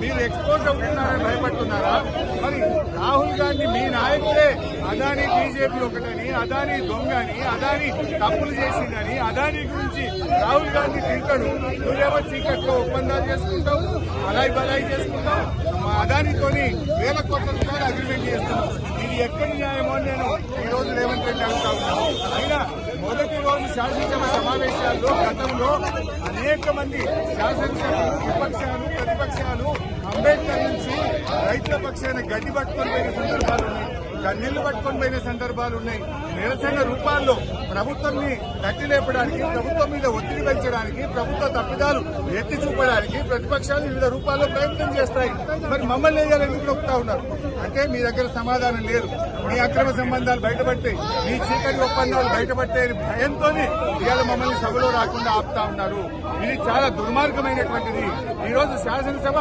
మీరు ఎక్స్పోజ్ అవుతున్నారని భయపడుతున్నారా? మరి రాహుల్ గాంధీ మీ నాయకులే అదాని బీజేపీ ఒకటని అదాని దొంగని అదాని తప్పులు చేసిందని అదాని గురించి రాహుల్ గాంధీ తింటాడు నువ్వేమో చీకట్లో ఒప్పందాలు చేసుకుంటావు అలాయి బలాయి చేసుకుంటావు. మా అదానితోని వేల కోట్ల రూపాయలు అగ్రిమెంట్ చేస్తున్నావు. మొదటి రోజు శాసనసభ సమావేశాల్లో గతంలో అనేక మంది శాసనసభలు విపక్షాలు ప్రతిపక్షాలు అంబేద్కర్ నుంచి రైతుల పక్షాన్ని గడ్డి పట్టుకొని పోయిన సందర్భాలు ఉన్నాయి. కన్నీళ్ళు పట్టుకొని పోయిన సందర్భాలు ఉన్నాయి. నిరసన రూపాల్లో ప్రభుత్వాన్ని గట్టి లేపడానికి ప్రభుత్వం మీద ఒత్తిడి పెంచడానికి ప్రభుత్వ తప్పిదాలు ఎత్తి చూపడానికి ప్రతిపక్షాలు వివిధ రూపాల్లో ప్రయత్నం చేస్తాయి. మరి మమ్మల్ని వేయాలని ఎందుకు నొక్కుతా ఉన్నారు? అంటే మీ దగ్గర సమాధానం లేదు. మీ అక్రమ సంబంధాలు బయటపడితే మీ చీకటి ఒప్పందాలు బయటపడితే భయంతోనే ఇవాళ మమ్మల్ని సభలో రాకుండా ఆపుతా ఉన్నారు. ఇది చాలా దుర్మార్గమైనటువంటిది. ఈరోజు శాసనసభ